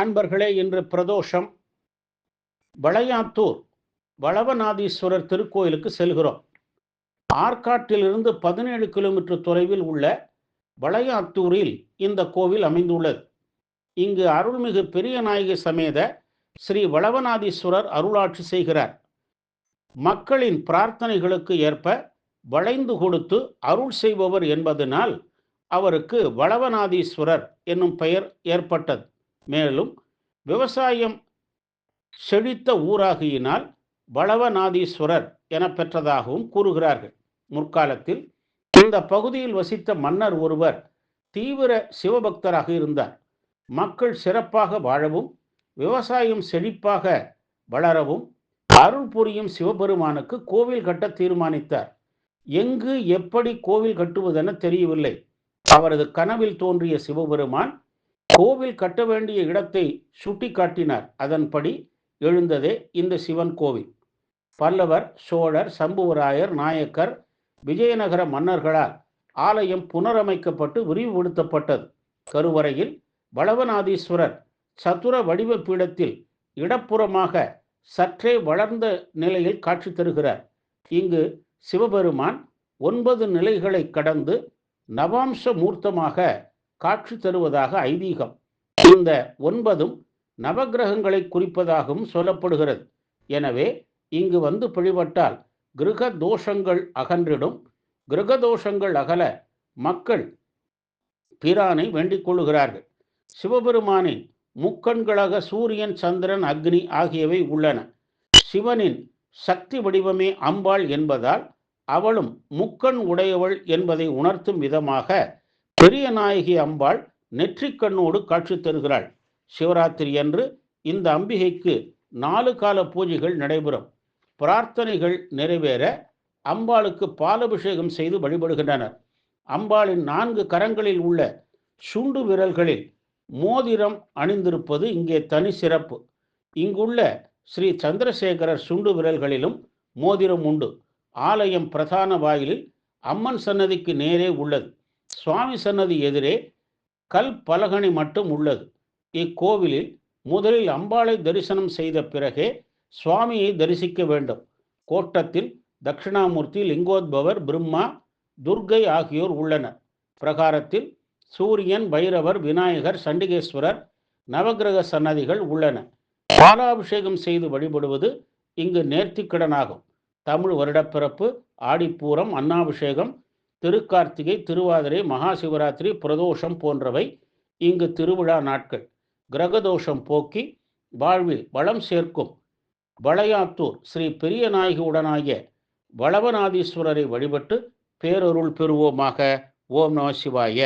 அன்பர்களே இன்று பிரதோஷம். வளையாத்தூர் வளவநாதீஸ்வரர் திருக்கோயிலுக்கு செல்கிறோம். ஆற்காட்டிலிருந்து பதினேழு கிலோமீட்டர் தொலைவில் உள்ள வளையாத்தூரில் இந்த கோவில் அமைந்துள்ளது. இங்கு அருள்மிகு பெரிய நாயகி சமேத ஸ்ரீ வளவநாதீஸ்வரர் அருளாட்சி செய்கிறார். மக்களின் பிரார்த்தனைகளுக்கு ஏற்ப வளைந்து கொடுத்து அருள் செய்பவர் என்பதனால் அவருக்கு வளவநாதீஸ்வரர் என்னும் பெயர் ஏற்பட்டது. மேலும் விவசாயம் செழித்த ஊராகியினால் பலவநாதீஸ்வரர் என பெற்றதாகவும் கூறுகிறார்கள். முற்காலத்தில் இந்த பகுதியில் வசித்த மன்னர் ஒருவர் தீவிர சிவபக்தராக இருந்தார். மக்கள் சிறப்பாக வாழவும் விவசாயம் செழிப்பாக வளரவும் அருள் புரியும் சிவபெருமானுக்கு கோவில் கட்ட தீர்மானித்தார். எங்கு எப்படி கோவில் கட்டுவதென தெரியவில்லை. அவரது கனவில் தோன்றிய சிவபெருமான் கோவில் கட்ட வேண்டிய இடத்தை சுட்டி காட்டினார் அதன்படி எழுந்ததே இந்த சிவன் கோவில். பல்லவர் சோழர் சம்புவராயர் நாயக்கர் விஜயநகர மன்னர்களால் ஆலயம் புனரமைக்கப்பட்டு விரிவுபடுத்தப்பட்டது. கருவறையில் பலவநாதீஸ்வரர் சதுர வடிவ பீடத்தில் இடப்புறமாக சற்றே வளர்ந்த நிலையில் காட்சி தருகிறார். இங்கு சிவபெருமான் ஒன்பது நிலைகளை கடந்து நவாம்ச மூர்த்தமாக காட்சி தருவதாக ஐதீகம். இந்த ஒன்பதும் நவகிரகங்களை குறிப்பதாகவும் சொல்லப்படுகிறது. எனவே இங்கு வந்து பிழிபட்டால் கிரக தோஷங்கள் அகன்றிடும். கிரக தோஷங்கள் அகல மக்கள் பிரானை வேண்டிக் கொள்ளுகிறார்கள். சிவபெருமானின் முக்கண்களாக சூரியன் சந்திரன் அக்னி ஆகியவை உள்ளன. சிவனின் சக்தி வடிவமே அம்பாள் என்பதால் அவளும் முக்கண் உடையவள் என்பதை உணர்த்தும் விதமாக பெரிய நாயகி அம்பாள் நெற்றிக்கண்ணோடு காட்சி தருகிறாள். சிவராத்திரி அன்று இந்த அம்பிகைக்கு நாலு கால பூஜைகள் நடைபெறும். பிரார்த்தனைகள் நிறைவேற அம்பாளுக்கு பாலபிஷேகம் செய்து வழிபடுகின்றனர் அம்பாளின் நான்கு கரங்களில் உள்ள சுண்டு விரல்களில் மோதிரம் அணிந்திருப்பது இங்கே தனி சிறப்பு. இங்குள்ள ஸ்ரீ சந்திரசேகரர் சுண்டு விரல்களிலும் மோதிரம் உண்டு. ஆலயம் பிரதான வாயிலில் அம்மன் சன்னதிக்கு நேரே உள்ளது. சுவாமி சன்னதி எதிரே கல் பலகணி மட்டும் உள்ளது. இக்கோவிலில் முதலில் அம்பாளை தரிசனம் செய்த பிறகே சுவாமியை தரிசிக்க வேண்டும். கோட்டத்தில் தட்சிணாமூர்த்தி லிங்கோத்பவர் பிரம்மா துர்கை ஆகியோர் உள்ளனர். பிரகாரத்தில் சூரியன் பைரவர் விநாயகர் சண்டிகேஸ்வரர் நவகிரக சன்னதிகள் உள்ளன. பாலாபிஷேகம் செய்து வழிபடுவது இங்கு நேர்த்திக்கடனாகும். தமிழ் வருடப்பிறப்பு ஆடிப்பூரம் அன்னாபிஷேகம் திருக்கார்த்திகை திருவாதிரை மகா சிவராத்திரி பிரதோஷம் போன்றவை இங்கு திருவிழா நாட்கள். கிரகதோஷம் போக்கி வாழ்வில் வளம் சேர்க்கும் வளையாத்தூர் ஸ்ரீ பெரிய நாயகியுடனாகிய வளவநாதீஸ்வரரை வழிபட்டு பேரருள் பெறுவோமாக. ஓம் நம சிவாய.